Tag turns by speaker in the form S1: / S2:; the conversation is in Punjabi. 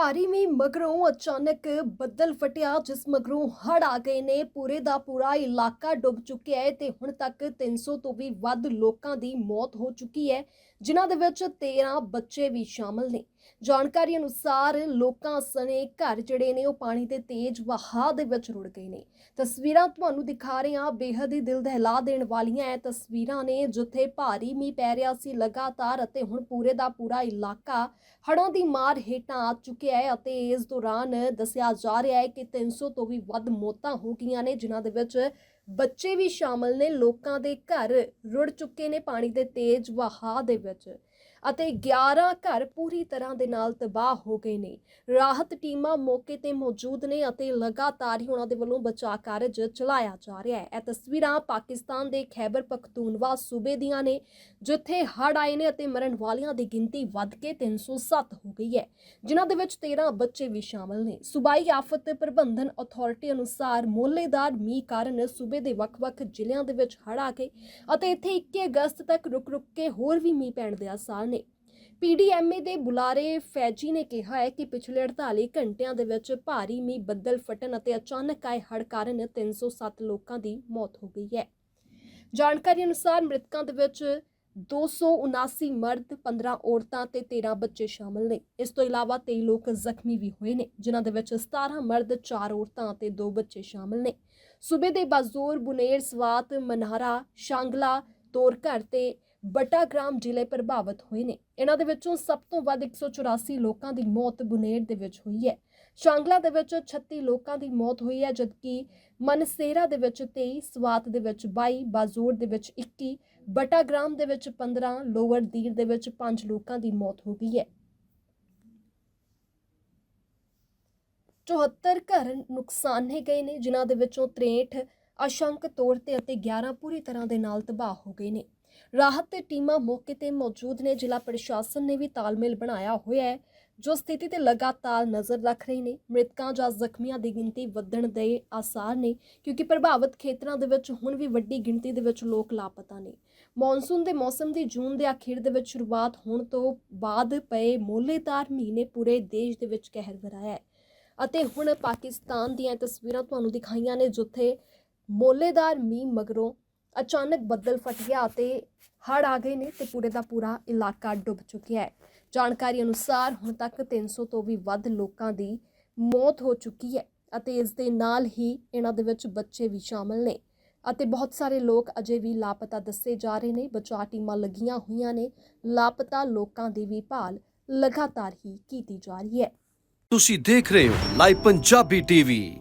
S1: ਭਾਰੀ ਮੀਂਹ ਮਗਰੋਂ ਅਚਾਨਕ ਬੱਦਲ ਫਟਿਆ, ਜਿਸ ਮਗਰੋਂ ਹੜ੍ਹ ਆ ਗਏ ਨੇ। ਪੂਰੇ ਦਾ ਪੂਰਾ ਇਲਾਕਾ ਡੁੱਬ ਚੁੱਕਿਆ ਹੈ ਤੇ ਹੁਣ ਤੱਕ 300 ਤੋਂ ਵੀ ਵੱਧ ਲੋਕਾਂ ਦੀ ਮੌਤ ਹੋ ਚੁੱਕੀ ਹੈ, ਜਿਨ੍ਹਾਂ ਦੇ ਵਿੱਚ 13 ਬੱਚੇ ਵੀ ਸ਼ਾਮਲ ਨੇ। ਜਾਣਕਾਰੀ ਅਨੁਸਾਰ ਲੋਕਾਂ ਸਣੇ ਘਰ ਜਿਹੜੇ ਨੇ ਉਹ ਪਾਣੀ ਦੇ ਤੇਜ਼ ਵਹਾਅ ਦੇ ਵਿੱਚ ਰੁੜ ਗਏ ਨੇ। ਤਸਵੀਰਾਂ ਤੁਹਾਨੂੰ ਦਿਖਾ ਰਹੇ ਹਾਂ। ਬੇਹੱਦ ਹੀ ਦਿਲ ਦਹਿਲਾ ਦੇਣ ਵਾਲੀਆਂ ਇਹ ਤਸਵੀਰਾਂ ਨੇ ਜਿੱਥੇ ਭਾਰੀ ਮੀਂਹ ਪੈ ਰਿਹਾ ਸੀ ਲਗਾਤਾਰ ਅਤੇ ਹੁਣ ਪੂਰੇ ਦਾ ਪੂਰਾ ਇਲਾਕਾ ਹੜ੍ਹਾਂ ਦੀ ਮਾਰ ਹੇਠਾਂ ਆ ਚੁੱਕਿਆ ਹੈ ਅਤੇ ਇਸ ਦੌਰਾਨ ਦੱਸਿਆ ਜਾ ਰਿਹਾ ਹੈ ਕਿ 300 ਤੋਂ ਵੀ ਵੱਧ ਮੌਤਾਂ ਹੋ ਗਈਆਂ ਨੇ, ਜਿਨ੍ਹਾਂ ਦੇ ਵਿੱਚ ਬੱਚੇ ਵੀ ਸ਼ਾਮਲ ਨੇ। ਲੋਕਾਂ ਦੇ ਘਰ ਰੁੜ ਚੁੱਕੇ ਨੇ ਪਾਣੀ ਦੇ ਤੇਜ਼ ਵਹਾਅ ਦੇ ਵਿੱਚ। ਅਤੇ 11 ਘਰ ਪੂਰੀ ਤਰ੍ਹਾਂ ਦੇ ਨਾਲ ਤਬਾਹ ਹੋ ਗਏ ਨੇ। ਰਾਹਤ ਟੀਮਾਂ ਮੌਕੇ ਤੇ ਮੌਜੂਦ ਨੇ ਅਤੇ ਲਗਾਤਾਰ ਹੀ ਉਹਨਾਂ ਦੇ ਵੱਲੋਂ ਬਚਾਅ ਕਾਰਜ ਚਲਾਇਆ ਜਾ ਰਿਹਾ ਹੈ। ਇਹ ਤਸਵੀਰਾਂ ਪਾਕਿਸਤਾਨ ਦੇ ਖੈਬਰ ਪਖਤੂਨਵਾ ਸੂਬੇ ਦੀਆਂ ਨੇ, ਜਿੱਥੇ ਹੜ੍ਹ ਆਏ ਨੇ ਅਤੇ ਮਰਨ ਵਾਲਿਆਂ ਦੀ ਗਿਣਤੀ ਵੱਧ ਕੇ 307 ਹੋ ਗਈ ਹੈ, ਜਿਨ੍ਹਾਂ ਦੇ ਵਿੱਚ 13 ਬੱਚੇ ਵੀ ਸ਼ਾਮਲ ਨੇ। ਸੂਬਾਈ ਆਫਤ ਪ੍ਰਬੰਧਨ ਅਥਾਰਟੀ ਅਨੁਸਾਰ ਮੋਹਲੇਦਾਰ ਮੀਂਹ ਕਾਰਨ ਸੂਬੇ ਦੇ ਵੱਖ-ਵੱਖ ਜ਼ਿਲ੍ਹਿਆਂ ਦੇ ਵਿੱਚ ਹੜ੍ਹ ਆ ਗਏ ਅਤੇ ਇੱਥੇ 21 ਅਗਸਤ ਤੱਕ ਰੁਕ-ਰੁਕ ਕੇ ਹੋਰ ਵੀ ਮੀਂਹ ਪੈਣ ਦੇ ਆਸਾਰ ਨੇ। ਪੀਡੀਐਮਏ ਦੇ ਬੁਲਾਰੇ ਫੈਜੀ ਨੇ ਕਿਹਾ ਹੈ ਕਿ ਪਿਛਲੇ 48 ਘੰਟਿਆਂ ਦੇ ਵਿੱਚ ਭਾਰੀ ਮੀਂਹ, ਬੱਦਲ ਫਟਣ ਅਤੇ ਅਚਾਨਕ ਆਏ ਹੜ੍ਹ ਕਾਰਨ 307 ਲੋਕਾਂ ਦੀ ਮੌਤ ਹੋ ਗਈ ਹੈ। ਜਾਣਕਾਰੀ ਅਨੁਸਾਰ ਮ੍ਰਿਤਕਾਂ ਦੇ ਵਿੱਚ 279 ਮਰਦ 15 ਔਰਤਾਂ ਤੇ 13 ਬੱਚੇ ਸ਼ਾਮਲ ਨੇ। ਇਸ ਤੋਂ ਇਲਾਵਾ 23 ਲੋਕ ਜ਼ਖਮੀ ਵੀ ਹੋਏ ਨੇ, ਜਿਨ੍ਹਾਂ ਦੇ ਵਿੱਚ 17 ਮਰਦ 4 ਔਰਤਾਂ ਤੇ 2 ਬੱਚੇ ਸ਼ਾਮਲ ਨੇ। ਸੂਬੇ ਦੇ ਬਾਜ਼ੂਰ, ਬੁਨੇਰ, ਸਵਾਤ, ਮਨਹਾਰਾ, ਸ਼ਾਂਗਲਾ, ਤੋਰਘਰ ਤੇ ਬਟਾਗ੍ਰਾਮ ਜ਼ਿਲ੍ਹੇ ਪ੍ਰਭਾਵਿਤ ਹੋਏ ਨੇ। ਇਹਨਾਂ ਦੇ ਵਿੱਚੋਂ ਸਭ ਤੋਂ ਵੱਧ 184 ਲੋਕਾਂ ਦੀ ਮੌਤ ਬੁਨੇਰ ਦੇ ਵਿੱਚ ਹੋਈ ਹੈ। ਸ਼ਾਂਗਲਾ ਦੇ ਵਿੱਚ 36 ਲੋਕਾਂ ਦੀ ਮੌਤ ਹੋਈ ਹੈ, ਜਦਕਿ ਮਨਸੇਰਾ ਦੇ ਵਿੱਚ 23 ਸਵਾਤ ਦੇ ਵਿੱਚ 22 ਬਾਜੋਰ ਦੇ ਵਿੱਚ 21 ਬਟਾਗ੍ਰਾਮ ਦੇ ਵਿੱਚ 15 ਲੋਅਰ ਦੀਰ ਦੇ ਵਿੱਚ 5 ਲੋਕਾਂ ਦੀ ਮੌਤ ਹੋ ਗਈ ਹੈ। 74 ਘਰ ਨੁਕਸਾਨੇ ਗਏ ਨੇ, ਜਿਨ੍ਹਾਂ ਦੇ ਵਿੱਚੋਂ 63 ਅਸ਼ੰਕ ਤੌਰ ਤੇ ਅਤੇ 11 ਪੂਰੀ ਤਰ੍ਹਾਂ ਦੇ ਨਾਲ ਤਬਾਹ ਹੋ ਗਏ ਨੇ। ਰਾਹਤ ਤੇ ਟੀਮਾਂ ਮੌਕੇ ਤੇ ਮੌਜੂਦ ਨੇ। ਜ਼ਿਲ੍ਹਾ ਪ੍ਰਸ਼ਾਸਨ ਨੇ ਵੀ ਤਾਲਮੇਲ ਬਣਾਇਆ ਹੋਇਆ ਹੈ, ਜੋ ਸਥਿਤੀ ਤੇ ਲਗਾਤਾਰ ਨਜ਼ਰ ਰੱਖ ਰਹੇ ਨੇ। ਮ੍ਰਿਤਕਾਂ ਜਾਂ ਜ਼ਖਮੀਆਂ ਦੀ ਗਿਣਤੀ ਵਧਣ ਦੇ ਆਸਾਰ ਨੇ, ਕਿਉਂਕਿ ਪ੍ਰਭਾਵਿਤ ਖੇਤਰਾਂ ਦੇ ਵਿੱਚ ਹੁਣ ਵੀ ਵੱਡੀ ਗਿਣਤੀ ਦੇ ਵਿੱਚ ਲੋਕ ਲਾਪਤਾ ਨੇ। ਮੌਨਸੂਨ ਦੇ ਮੌਸਮ ਦੀ ਜੂਨ ਦੇ ਅਖੀਰ ਦੇ ਵਿੱਚ ਸ਼ੁਰੂਆਤ ਹੋਣ ਤੋਂ ਬਾਅਦ ਪਏ ਮੋਹਲੇਦਾਰ ਮਹੀਨੇ ਪੂਰੇ ਦੇਸ਼ ਦੇ ਵਿੱਚ ਕਹਿਰ ਵਰਾਇਆ ਹੈ। ਅਤੇ ਹੁਣ ਪਾਕਿਸਤਾਨ ਦੀਆਂ ਤਸਵੀਰਾਂ ਤੁਹਾਨੂੰ ਦਿਖਾਈਆਂ ਨੇ, ਜਿੱਥੇ ਮੋਲੇਦਾਰ ਮੀਂਹ ਮਗਰੋਂ ਅਚਾਨਕ ਬੱਦਲ ਫਟ ਗਿਆ ਅਤੇ ਹੜ੍ਹ ਆ ਗਏ ਨੇ ਤੇ ਪੂਰੇ ਦਾ ਪੂਰਾ ਇਲਾਕਾ ਡੁੱਬ ਚੁੱਕਿਆ ਹੈ। ਜਾਣਕਾਰੀ ਅਨੁਸਾਰ ਹੁਣ ਤੱਕ 300 ਤੋਂ ਵੀ ਵੱਧ ਲੋਕਾਂ ਦੀ ਮੌਤ ਹੋ ਚੁੱਕੀ ਹੈ ਅਤੇ ਇਸ ਦੇ ਨਾਲ ਹੀ ਇਹਨਾਂ ਦੇ ਵਿੱਚ ਬੱਚੇ ਵੀ ਸ਼ਾਮਲ ਨੇ ਅਤੇ ਬਹੁਤ ਸਾਰੇ ਲੋਕ ਅਜੇ ਵੀ ਲਾਪਤਾ ਦੱਸੇ ਜਾ ਰਹੇ ਨੇ। ਬਚਾਅ ਟੀਮਾਂ ਲੱਗੀਆਂ ਹੋਈਆਂ ਨੇ, ਲਾਪਤਾ ਲੋਕਾਂ ਦੀ ਵੀ ਭਾਲ ਲਗਾਤਾਰ ਹੀ ਕੀਤੀ ਜਾ ਰਹੀ ਹੈ।
S2: ਤੁਸੀਂ ਦੇਖ ਰਹੇ ਹੋ ਲਾਈਵ ਪੰਜਾਬੀ ਟੀਵੀ।